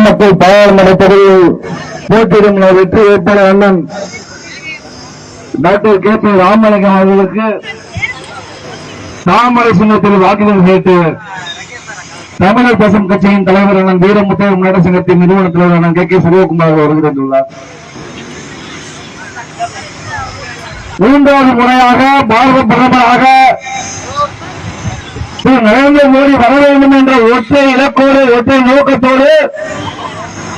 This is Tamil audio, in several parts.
நாமக்கல் பாராளுமன்ற தொகுதியில் போட்டியிடும் வெற்றி வேட்பாளர் அண்ணன் டாக்டர் கே பி ராமலிங்கம் அவர்களுக்கு தாமரை சின்னத்தில் வாக்குதல் கேட்டு தமிழர் தேசம் கட்சியின் தலைவர் அண்ணன் வீரமுத்தர் முன்னேற்ற சங்கத்தின் நிறுவன தலைவர் அண்ணன் கே கே சிவகுமார் அவர்கள் வருகிறார் மூன்றாவது முறையாக பாரத பிரதமராக திரு நரேந்திர மோடி வர வேண்டும் என்ற ஒற்றை இலக்கோடு ஒற்றை நோக்கத்தோடு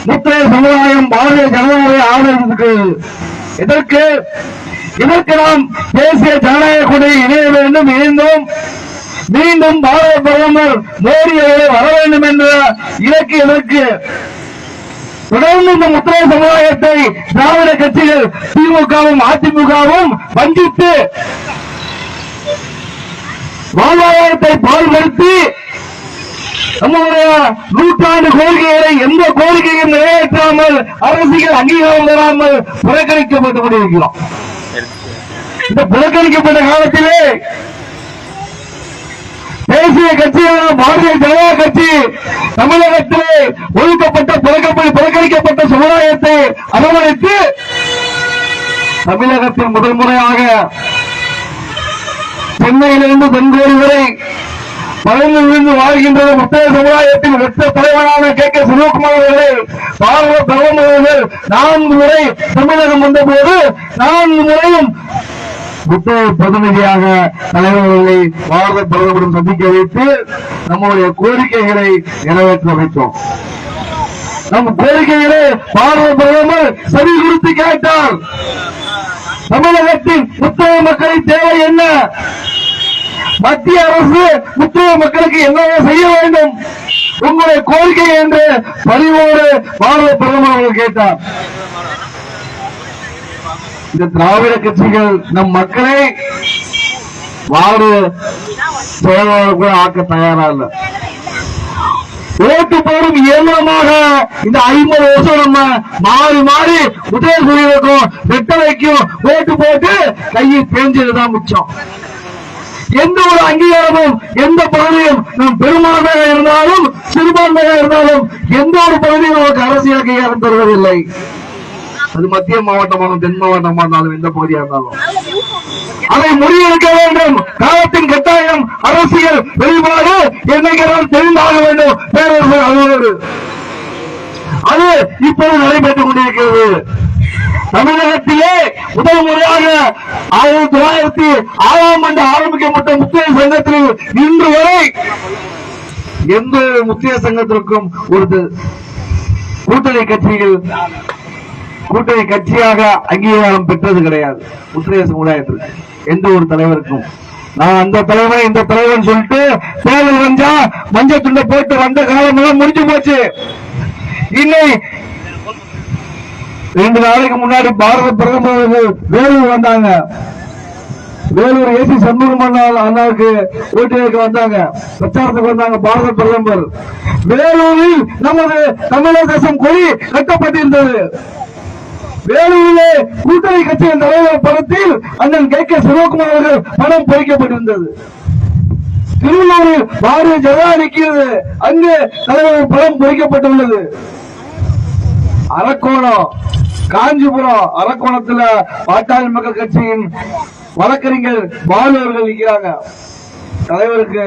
முத்திரை சமுதாயம் பாரதிய ஜனதாவை ஆதரித்திருக்கு இதற்கு இதற்கு நாம் தேசிய ஜனநாயக கொடி இணைய வேண்டும் இணைந்தோம். மீண்டும் பாரத பிரதமர் மோடி அவர்கள் வர வேண்டும் என்ற இலக்கு இதற்கு. தொடர்ந்து இந்த முத்திரை சமுதாயத்தை திராவிட கட்சிகள் திமுகவும் அதிமுகவும் வஞ்சித்து வாழ்வாதாரத்தை பால்படுத்தி நம்முடைய நூற்றாண்டு கோரிக்கைகளை எந்த கோரிக்கையும் நிறைவேற்றாமல் அரசியல் அங்கீகாரம் தராமல் புறக்கணிக்கப்பட்டு கொண்டிருக்கிறோம். இந்த புறக்கணிக்கப்பட்ட காலத்திலே தேசிய கட்சியான பாரதிய ஜனதா கட்சி தமிழகத்திலே ஒழுக்கப்பட்ட புறக்கப்பட்ட புறக்கணிக்கப்பட்ட சமுதாயத்தை அரவணைத்து தமிழகத்தில் முதல் முறையாக சென்னையிலிருந்து தென்கோடி வரை பறந்து விழுந்து வாழ்கின்ற முத்தைய சமுதாயத்தின் வெற்ற தலைவரான கே கே சிவகுமார் அவர்கள். பாரத பிரதம அவர்கள் நான்கு முறை தமிழகம் வந்தபோது நான்கு முறையும் முத்தைய பிரதிநிதியாக தலைவர்களை பாரத பிரதமரும் சந்திக்க வைத்து நம்முடைய கோரிக்கைகளை நிறைவேற்ற வைத்தோம். நம் கோரிக்கைகளை பாரத பிரதமர் சரி குறித்து கேட்டார். தமிழகத்தின் புத்தக மக்களின் தேவை என்ன? மத்திய அரசு முத்தக மக்களுக்கு என்ன செய்ய வேண்டும்? உங்களுடைய கோரிக்கை என்று பரிவோடு பாரத பிரதமர் அவர்கள் கேட்டார். இந்த திராவிட கட்சிகள் நம் மக்களை வாடு செயலாளர் கூட ஆக்க தயாரா இல்லை. ஓட்டு போடும் இயந்திரமாக இந்த ஐம்பது வருஷம் நம்ம மாறி மாறி உதய வெட்ட வெட்டலைக்கும் ஓட்டு போட்டு கையை தேஞ்சதுதான் மிச்சம். எந்த ஒரு அங்கீகாரமும் எந்த பகுதியும் நம் பெரும்பான்மையாக இருந்தாலும் சிறுபான்மையாக இருந்தாலும் எந்த ஒரு பகுதியும் நமக்கு அரசியல் அங்கீகாரம் தருவதில்லை. அது மத்திய மாவட்டமாகவும் தென் மாவட்டமா இருந்தாலும் எந்த பகுதியா இருந்தாலும். அதை முறியடிக்க வேண்டும். காலத்தின் கட்டாயம் அரசியல் வெளிப்பாடு என்னைக்கு தெரிந்தாக வேண்டும். பேரரசர் அலுவலர். அது இப்போது நடைபெற்றுக் கொண்டிருக்கிறது. தமிழகத்திலே முதல் முறையாக ஆயிரத்தி தொள்ளாயிரத்தி ஆறாம் ஆண்டு ஆரம்பிக்கப்பட்ட முத்திய சங்கத்தில் இன்று வரை எந்த ஒரு முத்திய சங்கத்திற்கும் ஒரு கூட்டணி கட்சிகள் கூட்டணி கட்சியாக அங்கீகாரம் பெற்றது கிடையாது. முத்திரைய சமுதாயத்திற்கு. எந்த ஒரு தலைவருக்கும். நான் அந்த தலைவன் இந்த தலைவன் சொல்லிட்டு தேர்தல் வந்தா மஞ்சள் துண்டை போட்டு வந்த காலம் எல்லாம் முடிஞ்சு போச்சு. இன்னை ரெண்டு நாளைக்கு முன்னாடி பாரத பிரதமர் வேலூர் வந்தாங்க. வேலூர் ஏசி சண்முகம் அண்ணாவுக்கு ஓட்டு வந்தாங்க. பிரச்சாரத்துக்கு வந்தாங்க பாரத பிரதமர். வேலூரில் நமது தமிழக தேசம் கொடி கட்டப்பட்டிருந்தது. வேலூரிலே கூட்டணி கட்சியின் தலைவர் படத்தில் அண்ணன் கே கே சிவகுமார் அவர்கள் படம் பொறிக்கப்பட்டிருந்தது. திருவள்ளூரில் பாரதிய ஜனதா நிற்கிறது. அங்கு தலைவர் படம் பொறிக்கப்பட்டுள்ளது. அரக்கோணம் காஞ்சிபுரம் அரக்கோணத்துல பாட்டாளி மக்கள் கட்சியின் வழக்கறிஞர் பாலு அவர்கள் நிற்கிறாங்க. தலைவருக்கு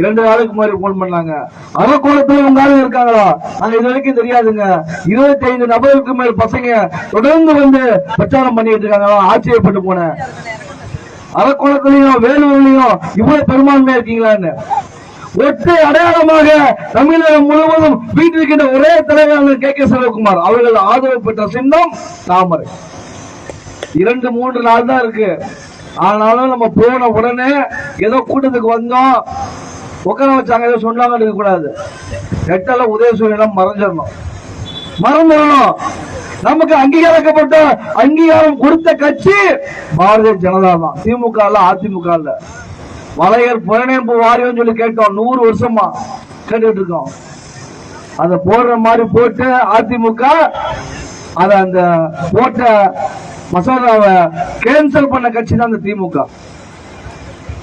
இரண்டு நாளுக்கு முன்னாடி போன் பண்ணாங்க. அரக்கோணத்துல உங்க ஆளுங்க இருக்காங்களா? நாங்க இது வரைக்கும் தெரியாதுங்க. இருபத்தி ஐந்து நபருக்கு மேல் பசங்க தொடர்ந்து வந்து பிரச்சாரம் பண்ணிட்டு இருக்காங்க ஆச்சரியப்பட்டு போனேன். அரக்கோணத்திலையும் வேலூர்லயும் இவ்வளவு பெரும்பான்மையா இருக்கீங்களான்னு. ஒற்றை அடையாளமாக தமிழகம் முழுவதும் வீட்டிருக்கின்ற ஒரே தலைவர் கே கே சிவகுமார் அவர்கள் ஆதரவு பெற்ற சின்னம் தாமரை. இரண்டு மூன்று நாள் தான் இருக்கு. ஆனாலும் நம்ம போன உடனே ஏதோ கூட்டத்துக்கு வந்தோம். உட்கார வச்சாங்க ஏதோ சொன்னாங்கன்னு இருக்கக்கூடாது கூடாது. எட்டல உதயசூரியனம் மறைஞ்சிடணும். மறந்துடணும். நமக்கு அங்கீகரிக்கப்பட்ட அங்கீகாரம் கொடுத்த கட்சி பாரதிய ஜனதா தான். திமுக அதிமுக வளையர் புலனேம்பு வாரியம் சொல்லி கேட்டோம். நூறு வருஷமா கேட்டுட்டு இருக்கோம். அதை போடுற மாதிரி போட்டு அதிமுக அதை அந்த போட்ட மசோதாவை கேன்சல் பண்ண கட்சி தான் அந்த திமுக.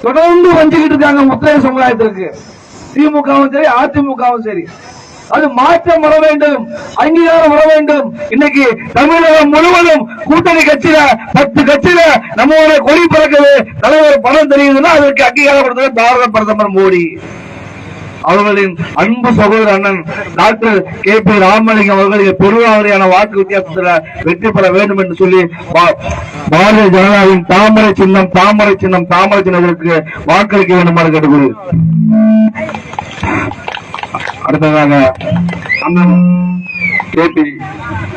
தொடர்ந்து வஞ்சிக்கிட்டு இருக்காங்க முத்தைய சமுதாயத்திற்கு. திமுகவும் சரி அதிமுகவும் சரி. அது மாற்றம் வர வேண்டும் அங்கீகாரம் வர வேண்டும். இன்னைக்கு தமிழகம் முழுவதும் கூட்டணி கட்சியில பத்து கட்சியில நம்மளுடைய கொடி பறக்குது. தலைவர் பணம் தெரியுதுன்னா அதற்கு அங்கீகாரம் கொடுத்தது பாரத பிரதமர் மோடி. அவர்களின் அன்பு சகோதர அண்ணன் டாக்டர் கே பி ராமலிங்கம் அவர்களுக்கு பெருவாரியான வாக்கு வித்தியாசத்தில் வெற்றி பெற வேண்டும் என்று சொல்லி பாரதிய ஜனதாவின் தாமரை சின்னம் தாமரை சின்னம் தாமரை சின்னத்திற்கு வாக்களிக்க வேண்டுமாறு கேட்டுக்கொள்கிறேன் அடுத்ததாக அண்ணன் கே பி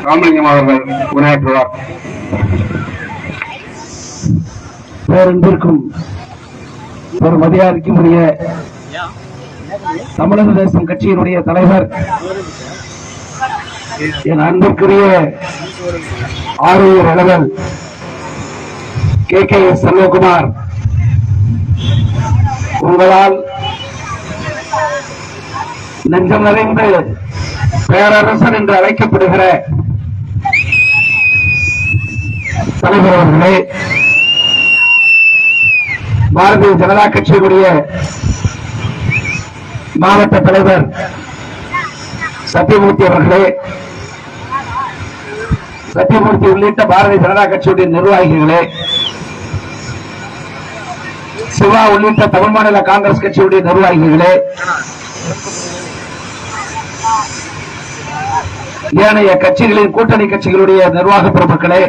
ராமலிங்கம் அவர்கள் உரையாற்றுவார். பேரன்பிற்கும் ஒரு மரியாதைக்கும் உரிய தமிழக தேசம் கட்சியினுடைய தலைவர் என் அன்பிற்குரிய ஆரோக்கிய நலவர் கே கே எஸ் செல்வகுமார் உங்களால் நெஞ்சம் நிறைந்து பேரரசன் என்று அழைக்கப்படுகிற தலைவர் அவர்களே பாரதிய ஜனதா கட்சியினுடைய மாவட்ட தலைவர் சத்தியமூர்த்தி அவர்களே சத்தியமூர்த்தி உள்ளிட்ட பாரதிய ஜனதா கட்சியுடைய நிர்வாகிகளே சிவா உள்ளிட்ட தமிழ் மாநில காங்கிரஸ் கட்சியுடைய நிர்வாகிகளே ஏனைய கட்சிகளின் கூட்டணி கட்சிகளுடைய நிர்வாக பிரபுக்களே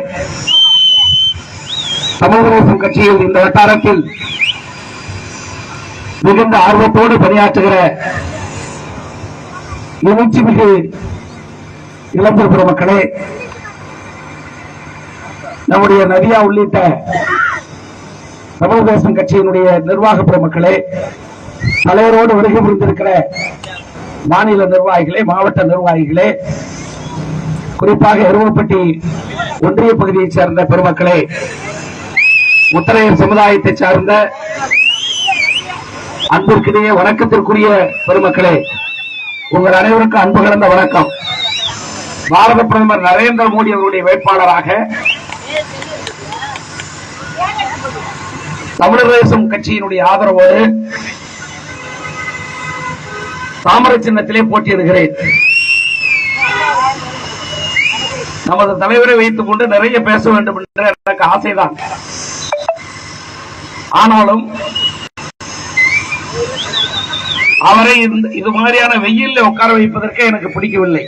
தமிழ் தேசம் கட்சியில் இந்த வட்டாரத்தில் மிகுந்த ஆர்வத்தோடு பணியாற்றுகிற எழுச்சி மிகு இளம்பெருப்புற மக்களே நம்முடைய நதியா உள்ளிட்ட தமிழ் தேசம் கட்சியினுடைய நிர்வாக பெருமக்களே தலைவரோடு வருகை புரிந்திருக்கிற மாநில நிர்வாகிகளே மாவட்ட நிர்வாகிகளே குறிப்பாக எருவப்பட்டி ஒன்றிய பகுதியைச் சேர்ந்த பெருமக்களே முத்தரையர் சமுதாயத்தை சார்ந்த அன்பிற்கிடையே வணக்கத்திற்குரிய பெருமக்களே உங்கள் அனைவருக்கும் அன்பு கலந்த வணக்கம். பாரத பிரதமர் நரேந்திர மோடி அவருடைய வேட்பாளராக தமிழர் தேசம் கட்சியினுடைய ஆதரவோடு தாமரை சின்னத்திலே போட்டியிடுகிறேன். நமது தலைவரை வைத்துக் கொண்டு நிறைய பேச வேண்டும் என்ற எனக்கு ஆசைதான். ஆனாலும் அவரை இது மாதிரியான வெயில்ல உட்கார வைப்பதற்கே எனக்கு பிடிக்கவில்லை.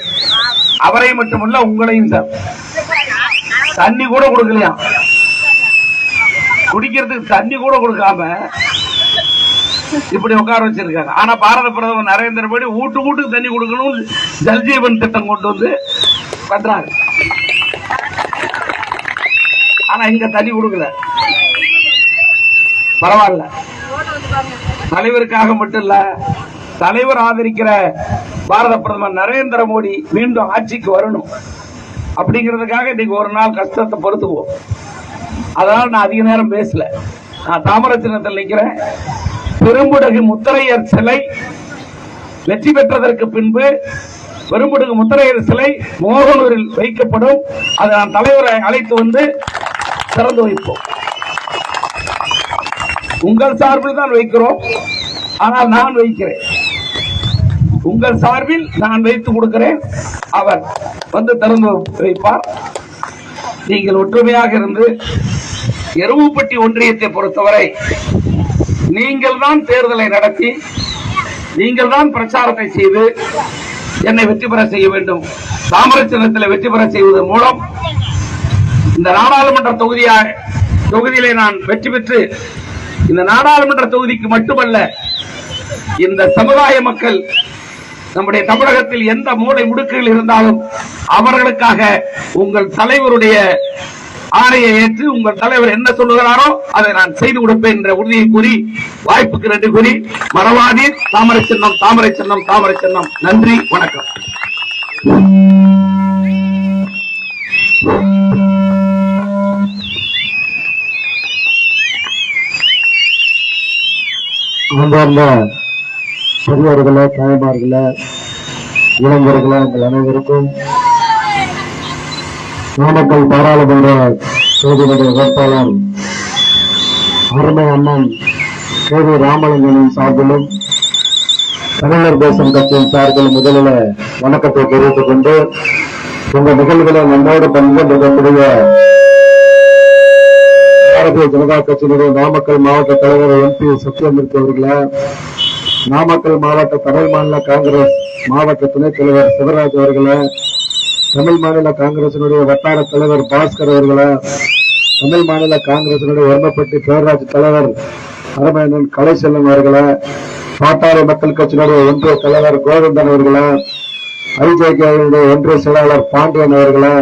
அவரை மட்டுமல்ல உங்களையும் சார். தண்ணி கூட கொடுக்கலையா? குடிக்கிறதுக்கு தண்ணி கூட கொடுக்காம இப்படி உட்கார வச்சிருக்காங்க ஆனா பாரத பிரதமர் நரேந்திர மோடி வீட்டு வீட்டுக்கு தண்ணி கொடுக்கணும் ஜல்ஜீவன் திட்டம் கொண்டு வந்து பண்றாரு. ஆனா இங்க தண்ணி கொடுக்கல. பரவாயில்ல. தலைவருக்காக மட்டும் இல்ல தலைவர் ஆதரிக்கிற பாரத பிரதமர் நரேந்திர மோடி மீண்டும் ஆட்சிக்கு வரணும். அப்படிங்கிறதுக்காக இன்னைக்கு ஒரு நாள் கஷ்டத்தை பொறுத்துக்குவோம். அதனால நான் அதிக நேரம் பேசல. நான் தாமரத்தினத்தில் சின்னத்தில் நிற்கிறேன். பெரும்புடகு முத்தரையர் சிலை வெற்றி பெற்றதற்கு பின்பு பெரும்புடகு முத்தரையர் சிலை மோகனூரில் வைக்கப்படும். அதை நான் தலைவரை அழைத்து வந்து திறந்து வைப்போம். உங்கள் சார்பில் தான் வைக்கிறோம். ஆனால் நான் வைக்கிறேன். உங்கள் சார்பில் நான் வைத்து கொடுக்கிறேன். அவர் வந்து திறந்து வைப்பார். நீங்கள் ஒற்றுமையாக இருந்து எருவுப்பட்டி ஒன்றியத்தை பொறுத்தவரை நீங்கள் தான் தேர்தலை நடத்தி நீங்கள் தான் பிரச்சாரத்தை செய்து என்னை வெற்றி பெற செய்ய வேண்டும். தாமரை வெற்றி பெற செய்வதன் மூலம் இந்த நாடாளுமன்ற தொகுதியாக தொகுதியிலே நான் வெற்றி பெற்று இந்த நாடாளுமன்ற தொகுதிக்கு மட்டுமல்ல இந்த சமுதாய மக்கள் நம்முடைய தமிழகத்தில் எந்த மூளை முடுக்குகள் இருந்தாலும் அவர்களுக்காக உங்கள் தலைவருடைய ஆணையை ஏற்று உங்கள் தலைவர் என்ன சொல்லுகிறாரோ அதை நான் செய்து கொடுப்பேன் என்ற உறுதியை கூறி வாய்ப்புக்கு நன்றி கூறி மறவாதி தாமரை சின்னம் தாமரை சின்னம் தாமரை சின்னம். நன்றி வணக்கம். அன்பார்ந்த பெரியவர்களே தாய்மார்களே இளைஞர்களே உங்கள் அனைவருக்கும் நாமக்கல் பாராளுமன்ற தொகுதியினுடைய வேட்பாளர் அருமை அண்ணன் கே வி ராமலிங்கனின் சார்பிலும் தமிழர் தேசம் கட்சியின் சார்பில் முதலில் வணக்கத்தை தெரிவித்துக் கொண்டு இந்த நிகழ்வுகளை நம்மோடு பங்கு பங்கேற்கக்கூடிய பாரதிய ஜனதா கட்சியினுடைய நாமக்கல் மாவட்ட தலைவர் எம்பி சத்யமூர்த்தி அவர்களே நாமக்கல் மாவட்ட தமிழ் மாநில காங்கிரஸ் மாவட்ட துணைத் தலைவர் சிவராஜ் அவர்களே தமிழ் மாநில காங்கிரசினுடைய வட்டார தலைவர் பாஸ்கர் அவர்களே தமிழ் மாநில காங்கிரசினுடைய ஒருமைப்பட்டி பேரராஜ் தலைவர் அரமேனன் கலைசெல்வன் அவர்களே பாட்டாளி மக்கள் கட்சியினுடைய ஒன்றிய தலைவர் கோவிந்தன் அவர்களே ஐஜேகேவுடைய ஒன்றிய செயலாளர் பாண்டியன் அவர்களே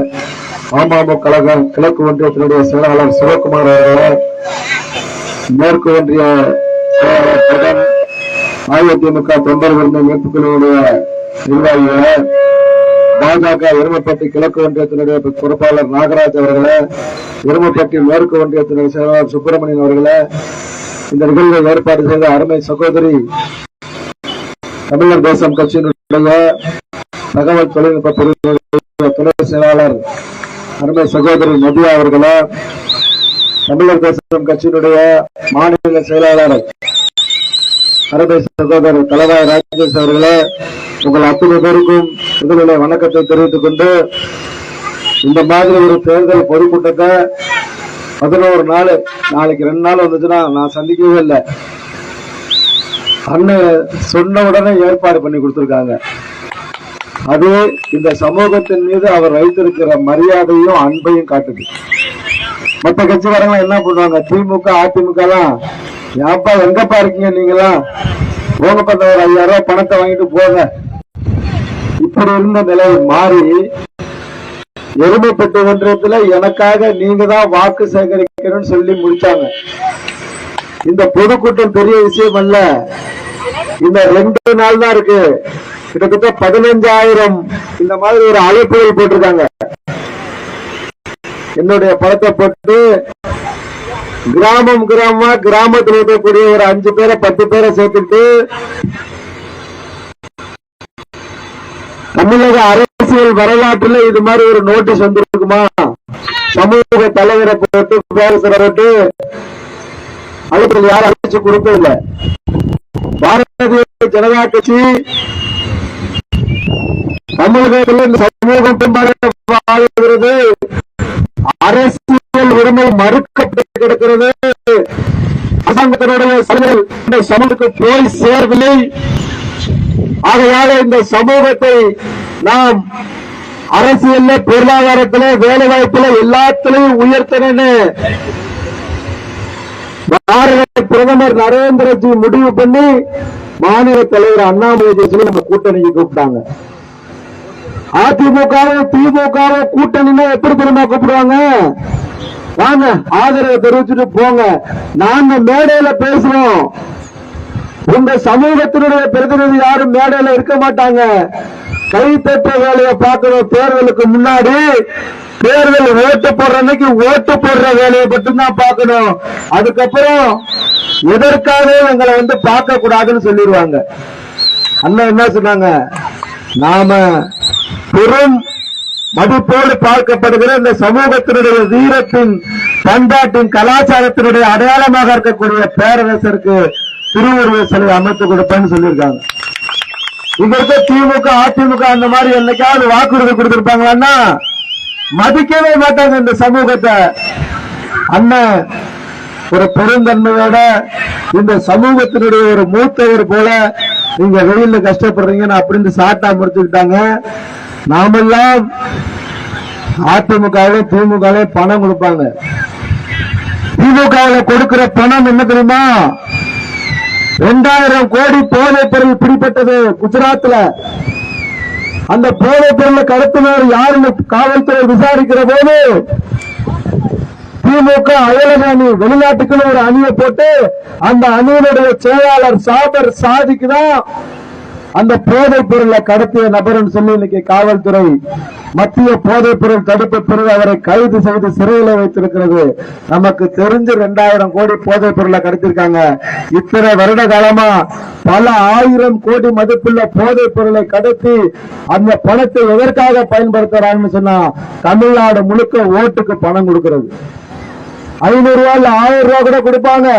அமமுக கழகம் கிழக்கு ஒன்றியத்தினுடைய செயலாளர் சிவகுமார் அவர்களே மேற்கு ஒன்றிய செயலாளர் ஜெகன் அஇஅதிமுக தொண்டர் விருந்த மீட்புக்குழுவுடைய பாஜக எருமப்பட்டி கிழக்கு ஒன்றியத்தினுடைய பொறுப்பாளர் நாகராஜ் அவர்களே எருமப்பட்டி மேற்கு ஒன்றியத்தினுடைய செயலாளர் சுப்பிரமணியன் அவர்களே இந்த நிகழ்வை ஏற்பாடு செய்த அருமை சகோதரி தமிழர் தேசம் கட்சியினுடைய தகவல் தொழில்நுட்ப பிரிவு துணை செயலாளர் அருமை சகோதரர் நபியா அவர்களே? தமிழர் தேசம் கட்சியினுடைய மாநில செயலாளர் அருமை சகோதரர் தலைவர் ராஜேஷ் அவர்களே உங்கள் அத்தனை பேருக்கும் எங்களுடைய வணக்கத்தை தெரிவித்துக் கொண்டு இந்த மாதிரி ஒரு தேர்தல் பொதுக்கூட்டத்தை பதினோரு நாள் நாளைக்கு ரெண்டு நாள் வந்துச்சுன்னா நான் சந்திக்கவே இல்லை. அண்ணன் சொன்ன உடனே ஏற்பாடு பண்ணி கொடுத்திருக்காங்க. அது இந்த சமூகத்தின் மீது அவர் வைத்திருக்கிற மரியாதையும் அன்பையும் காட்டுது. மற்ற கட்சிக்காரங்க என்ன பண்ணுவாங்க? திமுக அதிமுக எல்லாம் ஏப்பா எங்கப்பா இருக்கீங்க நீங்களாம் போங்க பண்ண ஒரு ஐயாயிரம் ரூபாய் பணத்தை வாங்கிட்டு போங்க. இப்படி இருந்த நிலை மாறி எருமைப்பட்டு ஒன்றியத்துல எனக்காக நீங்க தான் வாக்கு சேகரிக்கணும்னு சொல்லி முடிச்சாங்க. இந்த பொதுக்கூட்டம் பெரிய விஷயம் அல்ல. இந்த ரெண்டு நாள் தான் இருக்கு. கிட்டத்தட்ட பதினஞ்சாயிரம் இந்த மாதிரி ஒரு அழைப்புகள் போட்டிருக்காங்க. என்னுடைய படத்தை போட்டு கிராமம் கிராமமா கிராமத்தில் இருக்கக்கூடிய ஒரு அஞ்சு பேரை பத்து பேரை சேர்த்துட்டு தமிழக அரசியல் வரலாற்றுல இது மாதிரி ஒரு நோட்டீஸ் வந்திருக்குமா? சமூக தலைவரை போட்டு பேரரசரை போட்டு அழைப்பு யாரும் அழைச்சு கொடுத்ததில்ல. பாரதிய ஜனதா கட்சி தமிழகத்தில் இந்த சமூகம் பின்பாடு வாழ்கிறது. அரசியல் உரிமை மறுக்கப்பட்டு கிடக்கிறது. அரசாங்கத்தினுடைய சலுகைகள் இந்த சமூகத்துக்கு போய் சேரவில்லை. ஆகையால இந்த சமூகத்தை நாம் அரசியல்ல பொருளாதாரத்தில் வேலை வாய்ப்புல எல்லாத்திலையும் உயர்த்தணும்னு பாரத பிரதமர் நரேந்திரஜி முடிவு பண்ணி மாநில தலைவர் அண்ணாமலை தேசிய நம்ம கூட்டணிக்கு கூப்பிட்டாங்க. அதிமுக திமுக கூட்டணின்னா எப்படி தெரியுமா கூப்பிடுவாங்க? வாங்க ஆதரவை தெரிவிச்சுட்டு போங்க. நாங்க மேடையில பேசுறோம். உங்க சமூகத்தினுடைய பிரதிநிதி யாரும் மேடையில இருக்க மாட்டாங்க. கை வேலையை பார்க்கணும். தேர்தலுக்கு முன்னாடி தேர்தல் ஓட்டு போடுற அன்னைக்கு ஓட்டு போடுற வேலையை மட்டும்தான் பார்க்கணும். அதுக்கப்புறம் எதற்காக எங்களை வந்து பார்க்க கூடாதுன்னு சொல்லிடுவாங்க. அண்ணன் என்ன சொன்னாங்க? நாம பெரும் மதிப்போடு பார்க்கப்படுகிற இந்த சமூகத்தினுடைய வீரத்தின் பண்பாட்டின் கலாச்சாரத்தினுடைய அடையாளமாக இருக்கக்கூடிய பேரரசருக்கு திருவுருவ சிலை அமைத்து கொடுப்பேன்னு சொல்லியிருக்காங்க. இங்க இருக்க திமுக அதிமுக அந்த மாதிரி என்னைக்காவது வாக்குறுதி கொடுத்திருப்பாங்களான்னா மதிக்கவே மாட்டாங்க இந்த சமூகத்தை. அண்ணன் ஒரு பெருந்தன்மையோட இந்த சமூகத்தினுடைய ஒரு மூத்தவர் போல நீங்க வெளியில கஷ்டப்படுறீங்கன்னு அப்படின்னு சாட்டா முடிச்சுக்கிட்டாங்க. நாமெல்லாம் அதிமுகவிலே திமுகவிலே பணம் கொடுப்பாங்க. திமுகவில் கொடுக்கிற பணம் என்ன தெரியுமா? ரெண்டாயிரம் கோடி போதைப் பொருள் பிடிபட்டது குஜராத்ல. அந்த போதைப் பொருளை கடத்தினர் யாருன்னு காவல்துறை விசாரிக்கிற போது திமுக அயலக அணி வெளிநாட்டுக்குன்னு ஒரு அணியை போட்டு அந்த அணியினுடைய செயலாளர் சாபர் சாதிக்கு தான் அந்த போதைப் பொருளை கடத்திய நபர்னு சொல்லி இன்னைக்கு காவல்துறை மத்திய போதைப் பொருள் தடுப்பு பிரிவு அவரை கைது செய்து சிறையில் வைத்திருக்கிறது. நமக்கு தெரிஞ்சு ரெண்டாயிரம் கோடி போதைப் பொருளை கடத்திருக்காங்க. இத்தனை வருட காலமா பல ஆயிரம் கோடி மதிப்புள்ள போதைப் பொருளை கடத்தி அந்த பணத்தை எதற்காக பயன்படுத்துறாங்கன்னு சொன்னா தமிழ்நாடு முழுக்க ஓட்டுக்கு பணம் கொடுக்கிறது. ஐநூறு ரூபாய் ஆயிரம் ரூபாய் கூட கொடுப்பாங்க.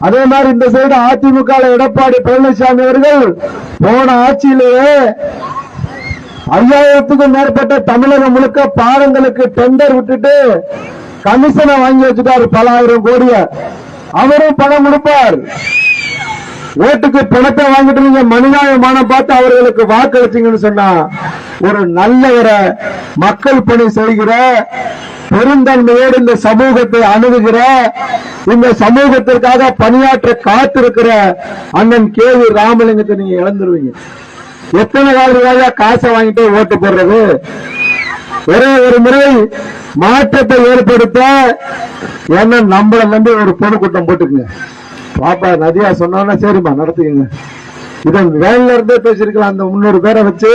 அதே மாதிரி இந்த சைடு அதிமுக எடப்பாடி பழனிசாமி அவர்கள் போன ஆட்சியிலேயே ஐயாயிரத்துக்கும் மேற்பட்ட தமிழகம் முழுக்க பாடங்களுக்கு டெண்டர் விட்டுட்டு கமிஷனை வாங்கி வச்சுட்டாரு. பல ஆயிரம் கோடிய. அவரும் பணம் கொடுப்பார். ஓட்டுக்கு பணத்தை வாங்கிட்டு நீங்க மனிதாயமானம் பார்த்து அவர்களுக்கு வாக்களிச்சீங்கன்னு சொன்னா ஒரு நல்லவரை மக்கள் பணி செய்கிற பெருந்தன்மையோடு இந்த சமூகத்தை அணுகுகிற இந்த சமூகத்திற்காக பணியாற்ற காத்திருக்கிற அண்ணன் கே வி ராமலிங்கத்தை நீங்க இழந்துருவீங்க. எத்தனை காலத்துக்காக காசை வாங்கிட்டு ஓட்டு போடுறது? ஒரே ஒரு முறை மாற்றத்தை ஏற்படுத்த என்ன நம்மள நம்பி ஒரு பொதுக்கூட்டம் போட்டுக்குங்க. பாப்பா நதியா சொன்னோன்னா சரிம்மா நடத்துக்கங்க. இதை வேன்ல இருந்தே பேசியிருக்கலாம். அந்த முன்னூறு பேரை வச்சு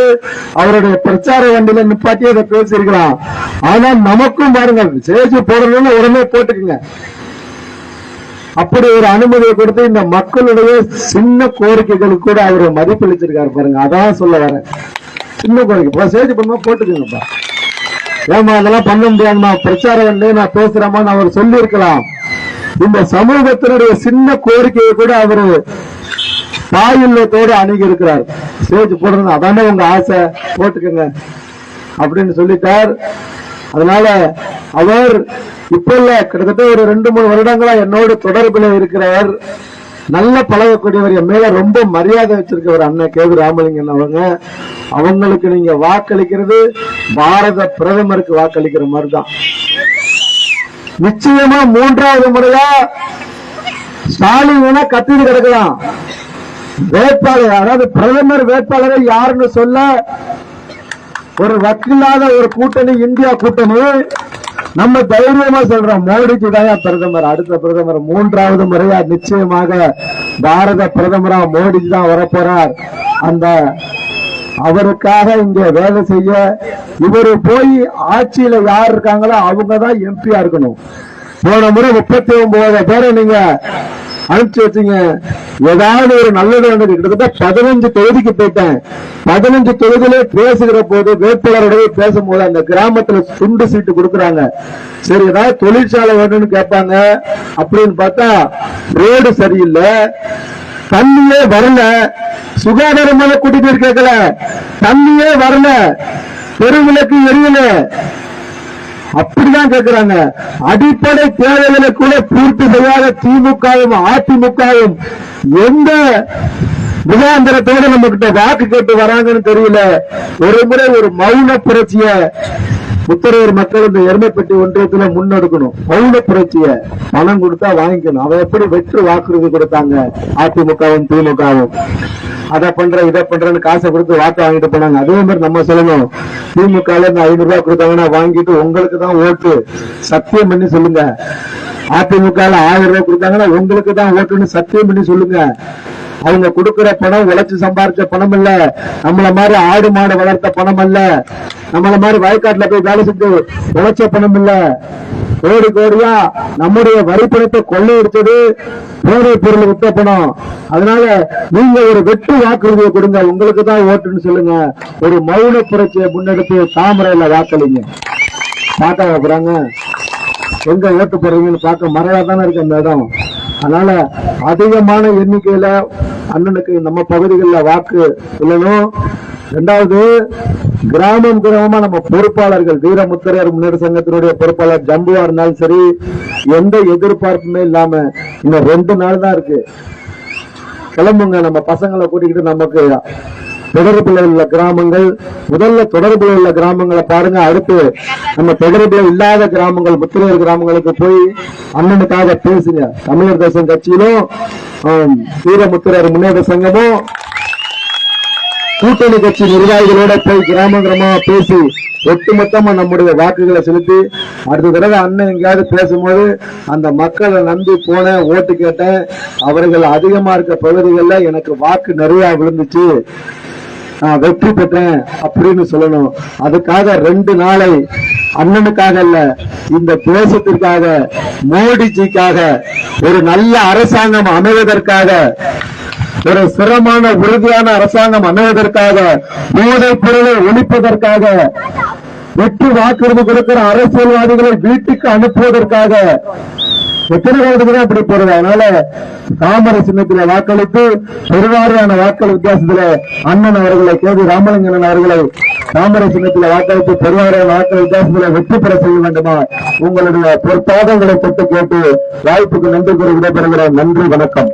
அவருடைய பிரச்சார வண்டியில நிப்பாட்டி அதை பேசியிருக்கலாம். ஆனா நமக்கும் பாருங்க சேஜி போடணும்னு உடனே போட்டுக்குங்க. அப்படி ஒரு அனுமதியை கொடுத்து இந்த மக்களுடைய சின்ன கோரிக்கைகளுக்கு கூட அவர் மதிப்பளிச்சிருக்காரு பாருங்க. அதான் சொல்ல வரேன். சின்ன கோரிக்கை. இப்போ சேஜ் பண்ணுமா போட்டுக்கோங்கப்பா. ஏமா அதெல்லாம் பண்ண முடியாதுமா பிரச்சார வண்டியை நான் பேசுறேமான்னு அவர் சொல்லியிருக்கலாம். இந்த சமூகத்தினுடைய சின்ன கோரிக்கையை கூட அவரு தாயுள்ளத்தோடு அணுகி இருக்கிறார் ஸ்டேஜ் போடுறது அதானே உங்க ஆசை? போட்டுக்கங்க. அப்படின்னு சொல்லிட்டார். அதனால அவர் இப்ப இல்ல கிட்டத்தட்ட ஒரு ரெண்டு மூணு வருடங்களா என்னோடு தொடர்புல இருக்கிறவர் நல்ல பழகக்கூடியவர் என் மேல ரொம்ப மரியாதை வச்சிருக்கவர் அண்ணன் கேவி ராமலிங்கன் அவங்க. அவங்களுக்கு நீங்க வாக்களிக்கிறது பாரத பிரதமருக்கு வாக்களிக்கிற மாதிரிதான். நிச்சயமா மூன்றாவது முறையா ஸ்டாலின் கத்திட்டு கிடக்கலாம் வேட்பாளர் அதாவது பிரதமர் வேட்பாளரை யாருன்னு சொல்ல ஒரு வக்கில்லாத ஒரு கூட்டணி இந்தியா கூட்டணி நம்ம தைரியமா சொல்றோம். மோடிக்கு தான் பிரதமர். அடுத்த பிரதமர் மூன்றாவது முறையா நிச்சயமாக பாரத பிரதமரா மோடிக்கு தான் வரப்போறார். அந்த அவருக்காக இங்க வேலை செய்ய இவரு போய் ஆட்சியில யார் இருக்காங்களோ அவங்க தான் எம்பியா இருக்கணும். போன முறை முப்பத்தி ஒன்பது பேரை நீங்க அனுப்பிச்சு வச்சுங்க. ஏதாவது ஒரு நல்லது நடந்தது கிட்டத்தட்ட பதினஞ்சு தொகுதிக்கு போயிட்டேன். பதினஞ்சு தொகுதியிலே பேசுகிற போது வேட்பாளருடைய பேசும்போது அந்த கிராமத்துல துண்டு சீட்டு கொடுக்குறாங்க. சரி ஏதாவது தொழிற்சாலை வேணும்னு கேட்பாங்க. அப்படின்னு பார்த்தா ரோடு சரியில்லை. தண்ணியே வரல. சுகாதாரமான கூட்டிட்டு கேட்கல. தண்ணியே வரல. தெருவிளக்கு எரியல. அப்படிதான் கேட்கிறாங்க அடிப்படை தேவைகளை கூட பூர்த்தி செய்யாத திமுகவும் அதிமுகவும் எந்த முகாந்திரத்தோட நம்ம கிட்ட வாக்கு கேட்டு வராங்கன்னு தெரியல. ஒரு முறை ஒரு மௌன புரட்சிய முத்தரையர் மக்கள் இந்த எருமைப்பட்டி ஒன்றியத்துல முன்னெடுக்கணும். மௌன புரட்சிய பணம் கொடுத்தா வாங்கிக்கணும். அவன் எப்படி வெற்று வாக்குறுதி கொடுத்தாங்க? அதிமுகவும் திமுகவும். அதை பண்றேன் இதை பண்றேன்னு காசை கொடுத்து வாக்கு வாங்கிட்டு போனாங்க. அதே மாதிரி நம்ம சொல்லணும். திமுக ஐநூறு ரூபாய் கொடுத்தாங்கன்னா வாங்கிட்டு உங்களுக்கு தான் ஓட்டு. சத்தியம் பண்ணி சொல்லுங்க. அதிமுக ஆயிரம் ரூபாய் கொடுத்தாங்கன்னா உங்களுக்கு தான் ஓட்டுன்னு சத்தியம் பண்ணி சொல்லுங்க. அவங்க கொடுக்கிற பணம் உழைச்சு சம்பாரிச்ச பணம் இல்ல. நம்மள மாதிரி ஆடு மாடு வளர்த்த பணம் அல்ல நம்மள மாதிரி வயக்காட்டுல போய் வேலை செஞ்சு உழைச்ச பணம் இல்ல. கோடி கோடியா நம்முடைய வரிப்பணத்தை பணத்தை கொள்ளையடிச்சது பொருள் வித்த பணம். அதனால நீங்க ஒரு வெட்டு வாக்குறுதியை கொடுங்க. உங்களுக்கு தான் ஓட்டுன்னு சொல்லுங்க. ஒரு மௌன புரட்சியை முன்னெடுத்து தாமரையில வாக்களிங்க. பார்க்க வைக்கிறாங்க எங்க ஓட்டு போறீங்கன்னு பார்க்க மறையா தானே இருக்கு அந்த இடம் அதனால அதிகமான எண்ணிக்கையில அண்ணனுக்கு நம்ம பகுதிகளில் வாக்கு சொல்லணும் ரெண்டாவது கிராமம் கிராமமா நம்ம பொறுப்பாளர்கள் வீரமுத்திரையர் முன்னேற்ற சங்கத்தினுடைய பொறுப்பாளர் ஜம்புவா இருந்தாலும் சரி எந்த எதிர்பார்ப்புமே இல்லாம இன்னும் ரெண்டு நாள் தான் இருக்கு. கிளம்புங்க நம்ம பசங்களை கூட்டிக்கிட்டு நமக்கு தொடர்புல உள்ள கிராமங்கள் முதல்ல தொடர்புல உள்ள கிராமங்களை பாருங்க அடுத்து நம்ம தொடர்புல இல்லாத கிராமங்கள் முத்திரையர் கிராமங்களுக்கு போய் அண்ணனுக்காக பேசுங்க. தமிழர் தேசம் கட்சியிலும் ஆம், முன்னேற்ற சங்கமும் கூட்டணி கட்சி நிர்வாகிகளோட போய் கிராம கிராமமா பேசி ஒட்டுமொத்தமா நம்முடைய வாக்குகளை செலுத்தி அடுத்த தடவை அண்ணன் எங்கேயாவது பேசும்போது அந்த மக்களை நம்பி போனேன் ஓட்டு கேட்டேன் அவர்கள் அதிகமா இருக்க பகுதிகளில் எனக்கு வாக்கு நிறைய விழுந்துச்சு. நான் வெற்றி பெற்றேன் அப்படின்னு சொல்லணும். அதுக்காக ரெண்டு நாளை அண்ணனுக்காக அல்ல இந்த தேசத்திற்காக மோடிஜிக்காக ஒரு நல்ல அரசாங்கம் அமைவதற்காக ஒரு சிரமான உறுதியான அரசாங்கம் அமைவதற்காக போதைப் பொருளை ஒழிப்பதற்காக வெற்றி வாக்குறுதி கொடுக்கிற அரசியல்வாதிகளை வீட்டுக்கு அனுப்புவதற்காக எத்தனை காலத்துக்கு தான் இப்படி போறது அதனால தாமரை சின்னத்திலே வாக்களித்து பெருவாரியான வாக்கள் வித்தியாசத்துல அண்ணன் அவர்களை கேது ராமலிங்கன் அவர்களை தாமரை சின்னத்தில் வாக்களித்து பெருவாரியான வாக்கள் வித்தியாசத்துல வெற்றி பெற செய்ய வேண்டுமா? உங்களுடைய பொற்பாதங்களை தொட்டு கேட்டு வாய்ப்புக்கு நன்றி கூறி விடைபெறுகிறேன். நன்றி வணக்கம்.